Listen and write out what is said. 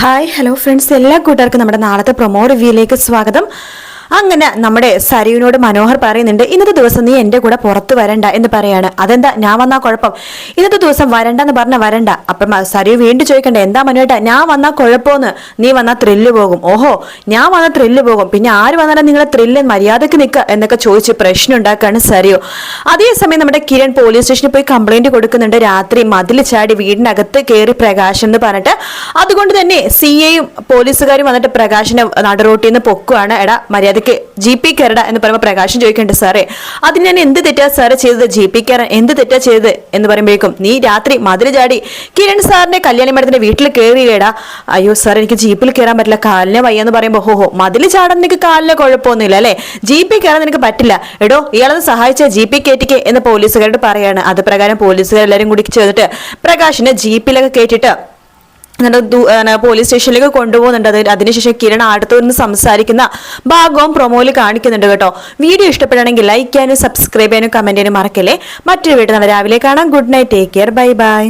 Hi hello friends എല്ലാ കൂട്ടുകാർക്കും നമ്മുടെ നാളത്തെ പ്രൊമോ റിവ്യൂയിലേക്ക് സ്വാഗതം. അങ്ങനെ നമ്മുടെ സരിയുവിനോട് മനോഹർ പറയുന്നുണ്ട് ഇന്നത്തെ ദിവസം നീ എന്റെ കൂടെ പുറത്ത് വരണ്ട എന്ന് പറയാണ്. അതെന്താ? ഞാൻ വന്നാ കുഴപ്പം. ഇന്നത്തെ ദിവസം വരണ്ട എന്ന് പറഞ്ഞ വരണ്ട. അപ്പം സരിയു വീണ്ടും ചോദിക്കണ്ട എന്താ മനുവേട്ടാ? ഞാൻ വന്നാ കുഴപ്പമെന്ന്. നീ വന്നാ ത്രില്ല് പോകും. ഓഹോ ഞാൻ വന്നാൽ ത്രില്ല് പോകും. പിന്നെ ആര് വന്നാലും നിങ്ങളെ ത്രില്ല് മര്യാദയ്ക്ക് നിൽക്കുക എന്നൊക്കെ ചോദിച്ച് പ്രശ്നം ഉണ്ടാക്കുകയാണ് സരിയു അതേസമയം നമ്മുടെ കിരൺ പോലീസ് സ്റ്റേഷനിൽ പോയി കംപ്ലൈന്റ് കൊടുക്കുന്നുണ്ട്. രാത്രി മതിൽ ചാടി വീടിനകത്ത് കയറി പ്രകാശ് എന്ന് പറഞ്ഞിട്ട്. അതുകൊണ്ട് തന്നെ സി എയും പോലീസുകാരും വന്നിട്ട് പ്രകാശിനെ നടുറോട്ടിൽ നിന്ന് പൊക്കുവാണ്. എടാ മര്യാദയ്ക്ക് ജി പി കയറട എന്ന് പറയുമ്പോൾ പ്രകാശൻ ചോദിക്കുന്നുണ്ട് സാറേ അതിന് ഞാൻ എന്ത് തെറ്റാ സാറ് ചെയ്തത്? ജി പി കയറാൻ എന്ത് തെറ്റാ ചെയ്തത്? എന്ന് പറയുമ്പോഴേക്കും നീ രാത്രി മതിൽ ചാടി കിരൺ സാറിന്റെ കല്യാണി മഠത്തിന്റെ വീട്ടിൽ കയറിയേടാ അയ്യോ സാർ എനിക്ക് ജീപ്പിൽ കയറാൻ പറ്റില്ല കാലിനെ വയ്യെന്ന് പറയുമ്പോൾ ഹോ മതിൽ ചാടാൻ നിനക്ക് കാലിന് കുഴപ്പമൊന്നുമില്ല അല്ലേ? പി കയറാൻ നിനക്ക് പറ്റില്ല. എടോ ഇയാളത് സഹായിച്ച ജി പി കയറ്റിക്ക് എന്ന് പോലീസുകാരോട് പറയാണ്. അത് പ്രകാരം പോലീസുകാരെല്ലാവരും കൂടി ചേർന്നിട്ട് പ്രകാശിനെ ജീപ്പിലൊക്കെ കയറ്റിട്ട് എന്നിട്ട് പോലീസ് സ്റ്റേഷനിലേക്ക് കൊണ്ടുപോകുന്നുണ്ട്. അത് അതിനുശേഷം കിരൺ അടുത്തു നിന്ന് സംസാരിക്കുന്ന ഭാഗവും പ്രൊമോയിൽ കാണിക്കുന്നുണ്ട് കേട്ടോ. വീഡിയോ ഇഷ്ടപ്പെടുകയാണെങ്കിൽ ലൈക്ക് ചെയ്യാനും സബ്സ്ക്രൈബ് ചെയ്യാനും കമന്റ് ചെയ്യാനും മറക്കല്ലേ. മറ്റൊരു വീട്ടിൽ നാളെ രാവിലെ കാണാം. Good night take care bye bye